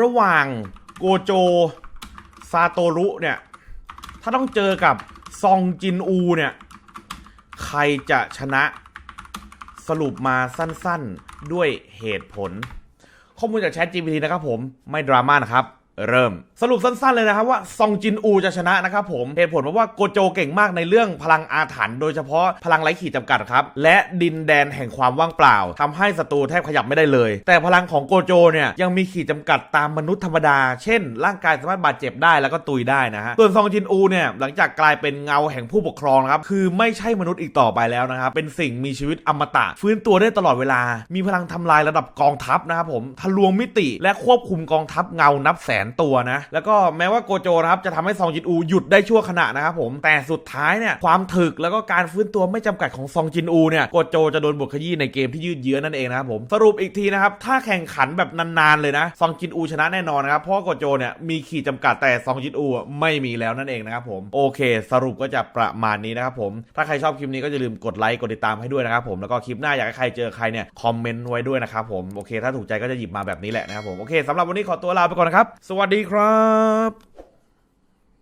ระหว่างโกโจ ซาโตรุเนี่ย ถ้าต้องเจอกับซองจินอูเนี่ย ใครจะชนะสรุปมาสั้นๆด้วยเหตุผล ข้อมูลจาก Chat GPT นะครับผมไม่ดราม่านะครับ เริ่ม สรุปสั้นๆเลยนะครับว่าซองจินอูจะชนะนะครับผมเหตุผลเพราะว่าโกโจเก่งมากในเรื่องพลังอาถรรพ์โดยเฉพาะพลังไร้ขีดจำกัดครับ และดินแดนแห่งความว่างเปล่าทำให้ศัตรูแทบขยับไม่ได้เลย แต่พลังของโกโจเนี่ยยังมีขีดจำกัดตามมนุษย์ธรรมดา เช่น ร่างกายสามารถบาดเจ็บได้แล้วก็ตุยได้นะฮะส่วนซองจินอูเนี่ยหลังจากกลายเป็นเงาแห่งผู้ปกครองครับคือไม่ใช่มนุษย์อีกต่อไปแล้วนะครับเป็นสิ่งมีชีวิตอมตะ ฟื้นตัวได้ตลอดเวลา มีพลังทำลายระดับกองทัพนะครับผมทะลวงมิติและควบคุมกองทัพเงานับแสนตัวนะ แล้วก็แม้ว่าโกโจนะครับจะทำให้ซองจินอูหยุดได้ชั่วขณะนะครับผม แต่สุดท้ายเนี่ยความถึกแล้วก็การฟื้นตัวไม่จำกัดของซองจินอูเนี่ยโกโจจะโดนบทขยี้ในเกมที่ยืดเยื้อนั่นเองนะครับผม สรุปอีกทีนะครับ ถ้าแข่งขันแบบนานๆเลยนะ ซองจินอูชนะแน่นอนนะครับ เพราะโกโจเนี่ยมีขีดจำกัดแต่ซองจินอูไม่มีแล้วนั่นเองนะครับผม โอเค สรุปก็จะประมาณนี้นะครับผม ถ้าใครชอบคลิปนี้ก็อย่าลืมกดไลค์กดติดตามให้ด้วยนะครับผม แล้วก็คลิปหน้าอยากให้ใครเจอใครเนี่ยคอมเมนต์ไว้ด้วยนะครับผม โอเค ถ้าถูกใจก็จะหยิบมาแบบนี้แหละนะครับผม โอเคสำหรับวันนี้ขอตัวลาไปก่อนนะครับสวัสดีครับ